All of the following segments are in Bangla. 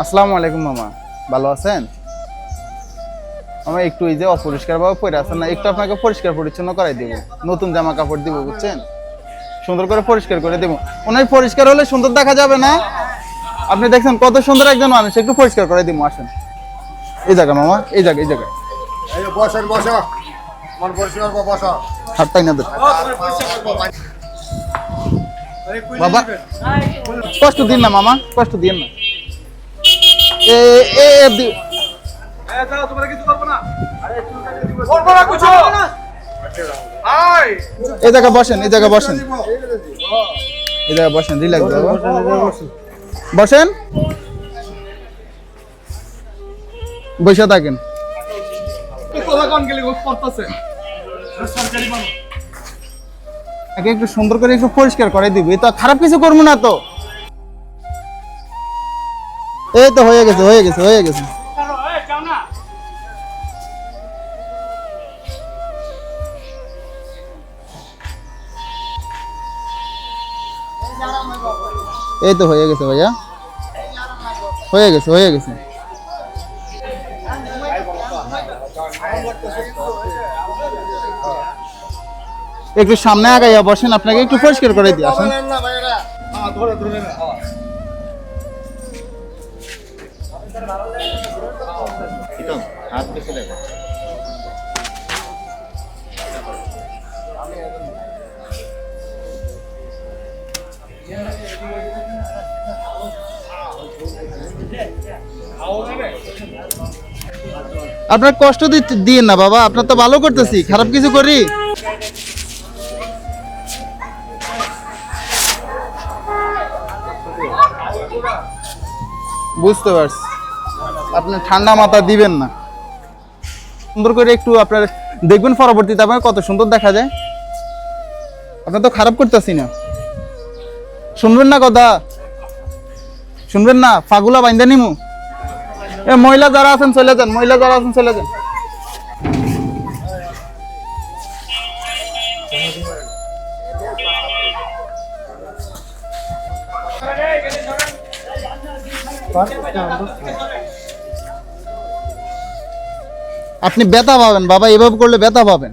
আসসালামু আলাইকুম, মামা। ভালো আছেন? আমার একটু এই যে অপরিষ্কার ভাবে পরে আছেন না, একটু আপনাকে পরিষ্কার পরিচ্ছন্ন করাই দেবো। নতুন জামা কাপড় দিব, বুঝছেন? সুন্দর করে পরিষ্কার করে দেবো। ওনার পরিষ্কার হলে সুন্দর দেখা যাবে না? আপনি দেখছেন কত সুন্দর একজন মানুষ একটু পরিষ্কার করে দিব আসেন। এই জায়গা মামা এই জায়গা এই জায়গা। এই বসেন বসো। মন পরিষ্কার বসো। হাতটাই না দেন। বাবা কষ্ট দিন না মামা কষ্ট দিন না। এ এ এ দি- করব না। কিছু আয় এই জায়গা বসেন এই জায়গা বসেন। এই জায়গা বসেন রিল্যাক্স বাবা। বসেন। বসে থাকেন। একটু সুন্দর করে একটু পরিষ্কার করে দিবি। তো খারাপ কিছু করব না তো। এই তো হয়ে গেছে হয়ে গেছে হয়ে গেছে। এই তো হয়ে গেছে ভাইয়া। হয়ে গেছে হয়ে গেছে। একটু সামনে আগাইয়া বসেন, আপনাকে একটু পরিষ্কার করে দিয়ে আসেন। না আপনার কষ্ট দিন না বাবা, আপনার তো ভালো করতেছি, খারাপ কিছু করি। বুঝতে পারছি। আপনি ঠান্ডা মাথা দিবেন না। সুন্দর করে একটু আপনার দেখবেন পরবর্তীতে আপনার কত সুন্দর দেখা যায়। আপনার তো খারাপ করতেছি না। শুনবেন না কথা? শুনবেন না? ফাগুলা বাইন্দা নিমু? এ, মহিলা যারা আছেন, চলে যান। মহিলা যারা আছেন, চলে যান। আপনি ব্যথা পাবেন, বাবা। এভাবে করলে ব্যথা পাবেন।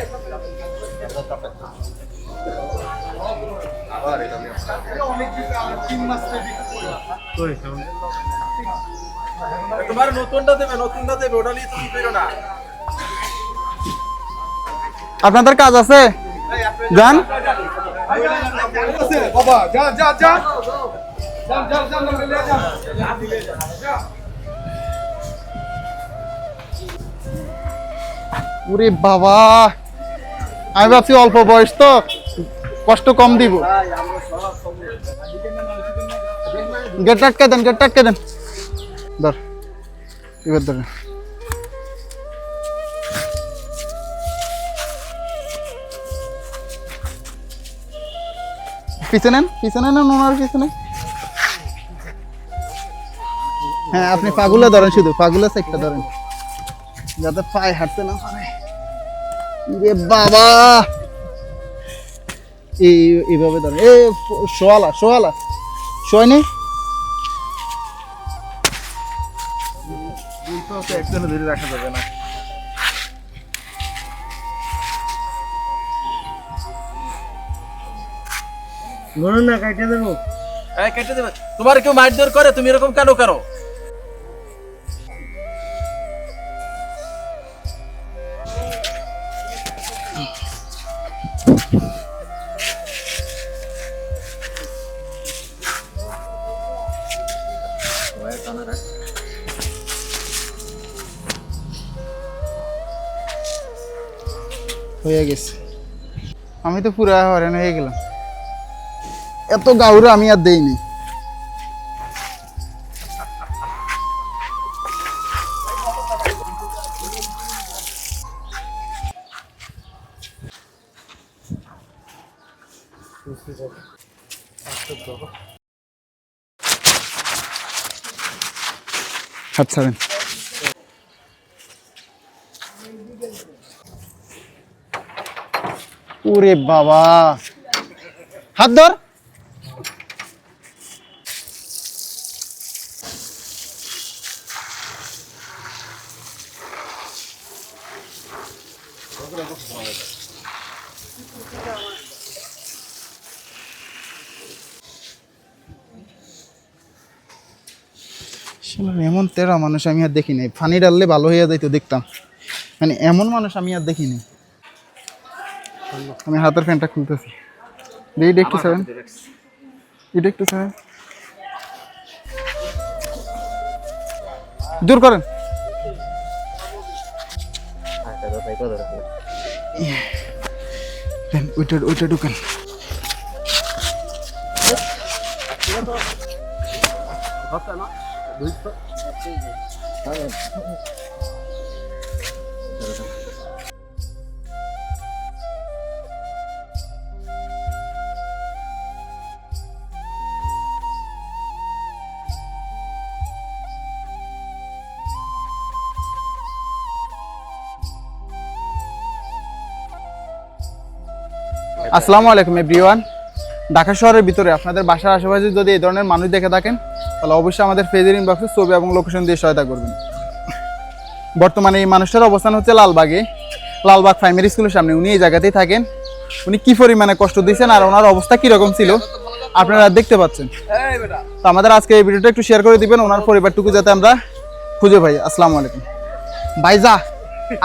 তোমার নতুনটা দেবে নতুনটা দেবে ওটা নিয়ে তুমি পেরো না। আপনাদের কাজ আছে? যান। বাবা যা যা যা। যান যান যান যান যান ওরে বাবা আমি ভাবছি অল্প বয়স তো কষ্ট কম দিব। গেট আটকে দেন, গেট আটকে দেন। ধর, এবার ধরেন পিছনে নেন পিছনে নেন ওনার পিছনে হ্যাঁ আপনি পাগুলা ধরেন শুধু, পাগুলা সাইডটা ধরেন। যাতে পায়ে হাঁটতে না পারে। বাবা! এই, এইভাবে ধরেন। এ, শোয়ালা শোয়ালা। শোয় নেই একজনে ধরে রাখা যাবে না। হ্যাঁ কেটে দেবে। তোমার কেউ মারধর করে তুমি এরকম কেন করো? হয়ে গেছে। আমি তো পুরা হরেন হয়ে গেলাম। এত গাউরে আমি আর দেইনি হাত ছাড়েন। ওরে বাবা। হাত ধর। এমন তেরা মানুষ আমি আর দেখিনি। ফানি ডাললে ভালো হয়ে যাইতো দেখতাম। মানে এমন মানুষ আমি আর দেখিনি। আমি হাতের ফ্যানটা খুলতেছি এইটা একটু সেভেন এটা একটু সেভেন দূর করেন দেন ওইটা ওইটা ঢুকেন আসসালামু আলাইকুম এভরিওয়ান ঢাকা শহরের ভিতরে আপনাদের বাসার আশেপাশে যদি এই ধরনের মানুষ দেখে থাকেন, তাহলে অবশ্যই আমাদের ফেজের ইনবক্সে ছবি এবং লোকেশন দিয়ে সহায়তা করবেন। বর্তমানে এই মানুষটার অবস্থান হচ্ছে লালবাগে। লালবাগ প্রাইমারি স্কুলের সামনে। উনি এই জায়গাতেই থাকেন। উনি কি পরিমাণে কষ্ট দিয়েছেন আর ওনার অবস্থা কীরকম ছিল, আপনারা দেখতে পাচ্ছেন। তো আমাদের আজকে এই ভিডিওটা একটু শেয়ার করে দিবেন, ওনার পরিবারটুকু যাতে আমরা খুঁজে পাই। আসসালামু আলাইকুম। ভাই, যা।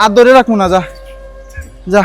আর ধরে রাখুন না, যা। যা।